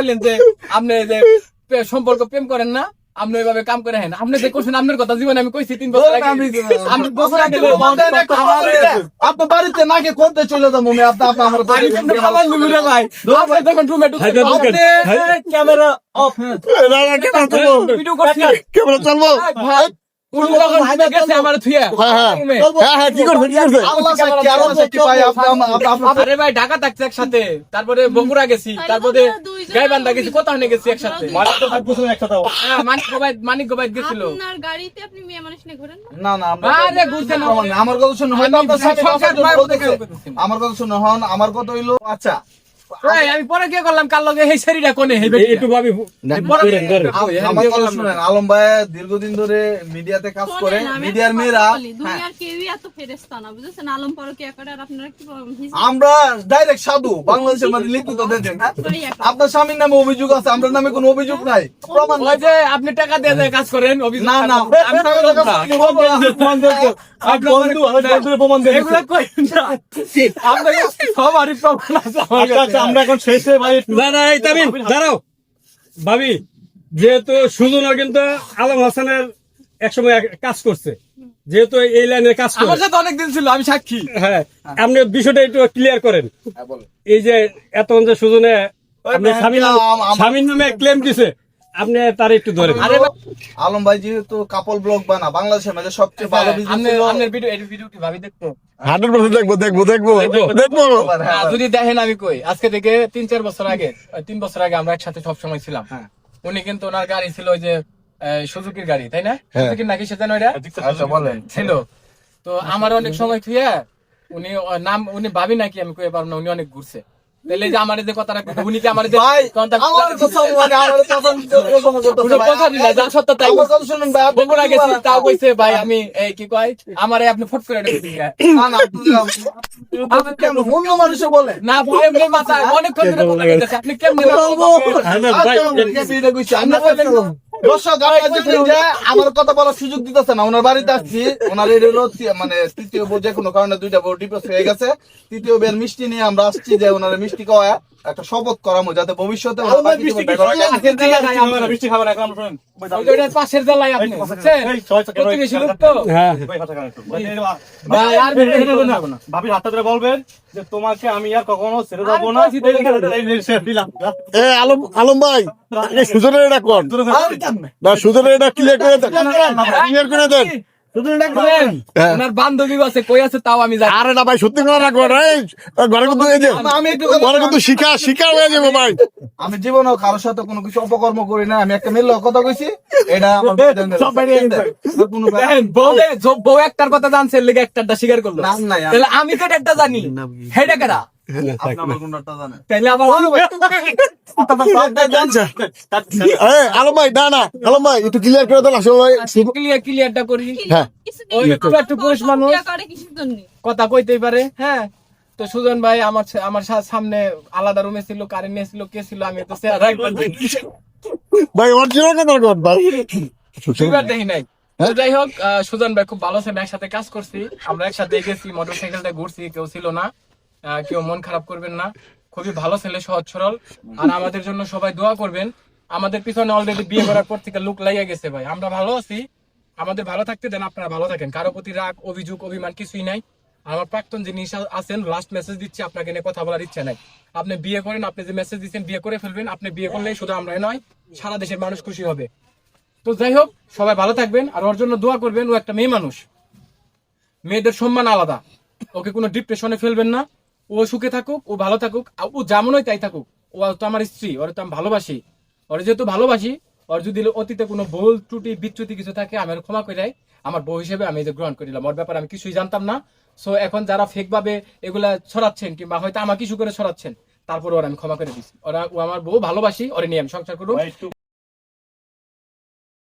বললেন যে আপনি যে সম্পর্ক প্রেম করেন না আপনি ওইভাবে কাম করে হেন। আপনি যে কোশ্চেন আপনার কথা জীবনে আমি কইছি তিন বছর আগে। আমি বছর আগে আপনার বাড়িতে নাকি করতে চলে যাব আমি? আপনি আপনি আমার আমি কিন্তু খাবার নিবো ভাই। আপনি যখন রুমে ঢুকছেন ক্যামেরা অফ ক্যামেরা চলবো? ভাই। আপনি আমার- আপনি- আপনি- আরে ভাই ঢাকা থাকছে একসাথে। তারপরে বগুড়া গেছি তারপরে গাইবান্ধা গেছি কোথাও নিয়ে গেছি একসাথে। হ্যাঁ, মানিক গোবাইদ মানিক গোবাইদ গেছিল। আপনার গাড়িতে আপনি মেয়ে মানুষ নিয়ে ঘোরেন না? না না আমরা আরে না। আমার- আমার কথা শুনে? আমার কথা শুনে হন আমার কথা হইল আচ্ছা। আমি পরে কি করলাম কার লগে এই শরীরটা কোনে? হেই একটু ভাবি আমার কথা শুনেন আলম ভাই দীর্ঘদিন ধরে মিডিয়াতে কাজ করে মিডিয়ার মেয়েরা হ্যাঁ, দুনিয়ার কেউই এত ফেরেশতা না বুঝেছেন? আলম পরকিয়া করে আর আপনারা কি আমরা ডাইরেক্ট সাধু বাংলাদেশের মধ্যে লিখিত হ্যাঁ? একটা। আপনার স্বামীর নামে অভিযোগ আছে আপনার নামে কোনো অভিযোগ নাই। প্রমাণ ওই যে আপনি টাকা দিয়ে দিয়ে কাজ করেন অভিযোগ না না। আমি টাকা দেব না। এগুলা কই না। আপনাকে সবারই প্রমাণ আছে আমার এখন শেষে ভাই না না এই তামিম দাঁড়াও। ভাবি যেহেতু সুজনও কিন্তু আলম হাসানের একসময় এক- কাজ করছে যেহেতু এই লাইনের কাজ করে। আমার সাথে অনেকদিন ছিল আমি সাক্ষী। হ্যাঁ আপনি বিষয়টা একটু ক্লিয়ার করেন। হ্যাঁ, এই যে এত যে সুজনে স্বামীর নামে ক্লেম দিছে। আপনি তার একটু ধরেন আরে ভাই, আলম ভাই যেহেতু কাপল ব্লগ বানা বাংলাদেশের মধ্যে সবচেয়ে ভালো বিজনেস আপনার আপনার ভিডিও এই ভিডিও কি ভাবি দেখতো হান্ড্রেড পার্সেন্ট দেখব দেখব দেখব দেখব যদি দেখেন আমি কই আজকে থেকে তিন চার বছর আগে তিন বছর আগে আমরা একসাথে সব সময় ছিলাম। হ্যাঁ। উনি কিন্তু ওনার গাড়ি ছিল ওই যে সুজুকির গাড়ি তাই না? হ্যাঁ। সুজুকির নাকি সে জানো এটা আচ্ছা বলেন। ছিল। তো আমার অনেক সময় থুয়ে উনি নাম উনি ভাবি নাকি আমি কই পারব না উনি অনেক ঘুরছে। তাহলে যে আমার যে কথাটা উনি কি আমার যে ভাই আমার কথা মানে আমার কথা। কথা দিলা যা সত্য তাই। আমার কথা শুনুন ভাই আপনি বগুড়া গেছি তাও কইছে ভাই আমি এই কি কয় আমারে আপনি ফট করে কইছেন। না না আপনি- কেমন মানুষে বলে? না ভাই এমনি মাথা ধরে কথা কইতেছে, আপনি কেমনে হ্যাঁ, না, ভাই, দর্শক আমার কথা বলার সুযোগ দিতেছে না ওনার বাড়িতে আসছি। ওনার এই মানে তৃতীয় বউ যে কোনো কারণে দুইটা বউ ডিপোজ হয়ে গেছে। তৃতীয় বিয়ের মিষ্টি নিয়ে আমরা আসছি যে ওনার মিষ্টি খাওয়া একটা শপথ করামো যাতে ভবিষ্যতে। পাশের জেলায় আপনি। হ্যাঁ। ভাবির হাতটা ধরে বলবেন যে তোমাকে আমি আর কখনো ছেড়ে যাব না। আলম আলম ভাই সুজনের এটা কোন? না এটা ক্লিয়ার করে দেন। ক্লিয়ার করে দেন। শুনেন। ওনার বান্ধবী আছে কই আছে তাও আমি জানি। আরে না ভাই সত্যি করে রাখব ঘরে কিন্তু এই যে আমি একটু কথা- ঘরে কিন্তু শিকার শিকার হয়ে যাব ভাই। আমি জীবনেও কারোর সাথে কোনো কিছু অপকর্ম করি না আমি একটা মেয়ের কথা কইছি এটা কোনো বউ একটার কথা জানছে লেগে একটারটা স্বীকার করল। আমি তো একটা জানি। হেডা কেডা? আপনি আমার কোনটা জানেন? তাহলে আবার এ আলম ভাই। না না আলম ভাই একটু ক্লিয়ার করে দেন আসলে ক্লিয়ার ক্লিয়ারটা করি। হ্যাঁ। কিছুদিন ওই পর একটু একটু পুরুষ মানুষ। বিয়ে করে কিসের জন্য? কথা কইতেই পারে হ্যাঁ। তো সুজন ভাই আমার আমার সামনে আলাদা রুমে ছিল কারেন্ট নিয়ে ছিল কে ছিল আমি তো ভাই অরিজিনাল ভাই দেখি নাই। যাই হোক সুজন ভাই খুব ভালো ছিল একসাথে কাজ করছি। আমরা একসাথে গেছি মোটর সাইকেলটা ঘুরছি কেউ ছিল না। কেউ মন খারাপ করবেন না। খুবই ভালো ছেলে, সহজ, সরল। আর আমাদের জন্য সবাই দোয়া করবেন। আমাদের পিছনে অলরেডি বিয়ে করার পর থেকে লুক লাগিয়ে গেছে ভাই। আমরা ভালো আছি। আমাদের ভালো থাকতে দেন, আপনারা ভালো থাকেন। কারও প্রতি রাগ, অভিযোগ, অভিমান কিছুই নাই। আমার প্রাক্তন যিনি আ- আছেন লাস্ট মেসেজ দিচ্ছি, আপনাকে নিয়ে কথা বলার ইচ্ছা নাই। আপনি বিয়ে করেন, আপনি যে মেসেজ দিচ্ছেন, বিয়ে করে ফেলবেন। আপনি বিয়ে করলেই শুধু আমরাই নয়, সারা দেশের মানুষ খুশি হবে। তো যাই হোক, সবাই ভালো থাকবেন। আর ওর জন্য দোয়া করবেন, ও একটা মেয়ে মানুষ। মেয়েদের সম্মান আলাদা। ওকে কোনো ডিপ্রেশনে ফেলবেন না। ও সুখে থাকুক, ও ভালো থাকুক ও যেমনই তাই থাকুক, ও তো আমার স্ত্রী, ওর তো আমি ভালোবাসি। ওর যেহেতু ভালোবাসি, ওর যদি অতীতে কোনো ভুল, ত্রুটি, বিচ্যুতি কিছু থাকে, আমি ক্ষমা করে দেয় আমার বউ হিসেবে আমি যে গ্রহণ করিলাম। ওর ব্যাপারে আমি কিছুই জানতাম না। সো এখন যারা ফেক ভাবে এগুলা ছড়াচ্ছেন, কিংবা হয়তো আমাকে কিছু করে ছড়াচ্ছেন তারপর ওর আমি ক্ষমা করে দিচ্ছি ওরা, ও আমার বউ, ভালোবাসি, ওরে নিয়ে আমি সংসার একটু